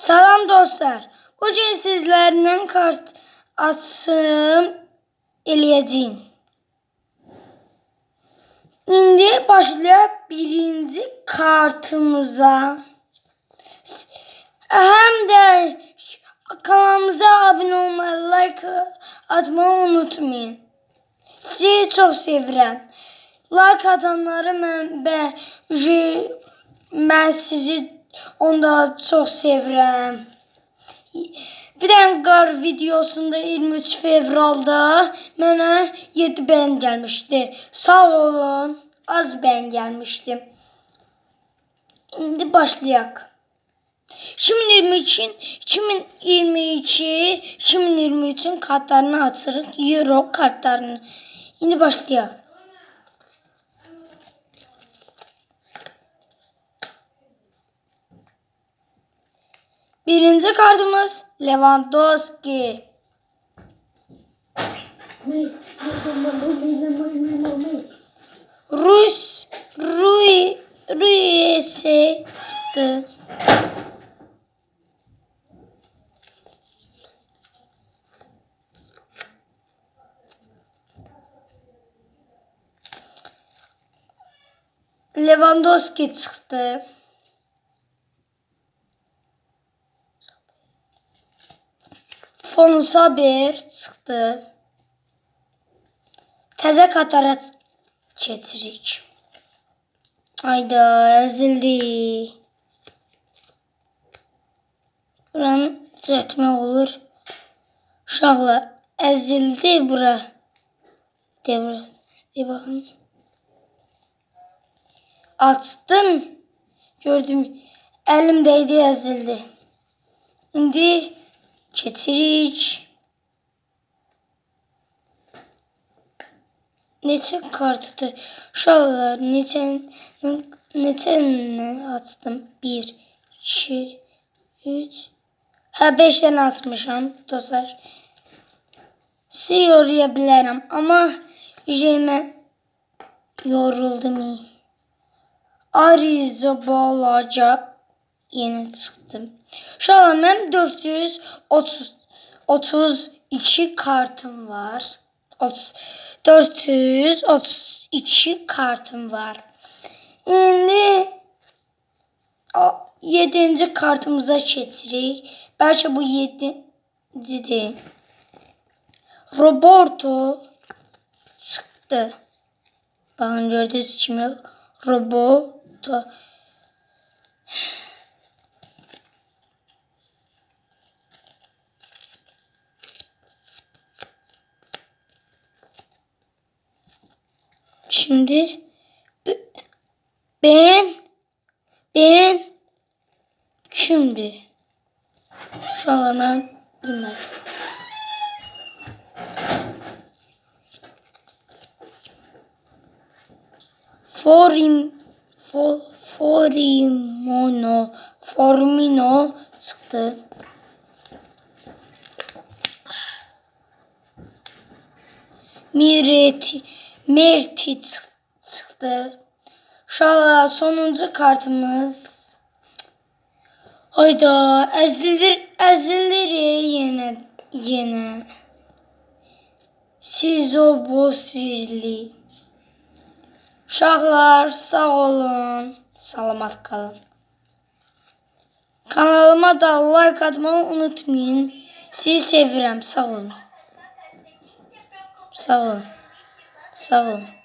Salam dostlar. Bugün sizlerle kart açım eləyəcəyim. İndi başlayaq birinci kartımıza. Həm də kanalımıza abunə olmayı, like atmayı unutmayın. Sizi çox sevirəm. Like atanları mən bə, mən sizi onda çox sevirəm. Bir dənə qar videosunda 23 fevralda mənə 7 bəyən gəlmişdi. Sağ olun. Az bəyən gəlmişdi. İndi başlayaq. 2022 2022 2023'ün kartlarını açırıq. Euro kartlarını. İndi başlayaq. Birinci kartımız Lewandowski. Rus Rui Rui'si çıktı. Lewandowski çıktı. Fonsa bir çıktı. Təzə katara keçirik. Ayda əzildi. Buranı düzəltmək olur. Uşaqlar əzildi bura. De bura. De baxın. Açdım. Gördüm. Əlim dəydi əzildi. İndi Neçə kartıdır? Uşaqlar neçə neçəni açdım? 1 2 3 Hə 5 dənə açmışam dostlar. Sizi yoruya bilərəm, amma jemə yoruldum. Arizobalaca yeni çıxdım. Uşaqlar mənim 430 32 kartım var. 30 432 kartım var. İndi 7. kartımıza keçirik. Bəlkə bu 7-cidir. Roberto çıxdı. Baxın gördüyünüz kimi Roberto Şimdi ben ben şimdi şu an ben bilmem. Forim for, Forimono Formino çıktı. Mireti Merti çık- çıktı. Şala sonuncu kartımız. Hayda ezilir ezilir yine yine. Sizobosizli. Uşaqlar sağ olun. Salamat qalın. Kanalıma da like atmayı unutmayın. Sizi sevirəm. Sağ olun. Sağ olun. Sağ olun.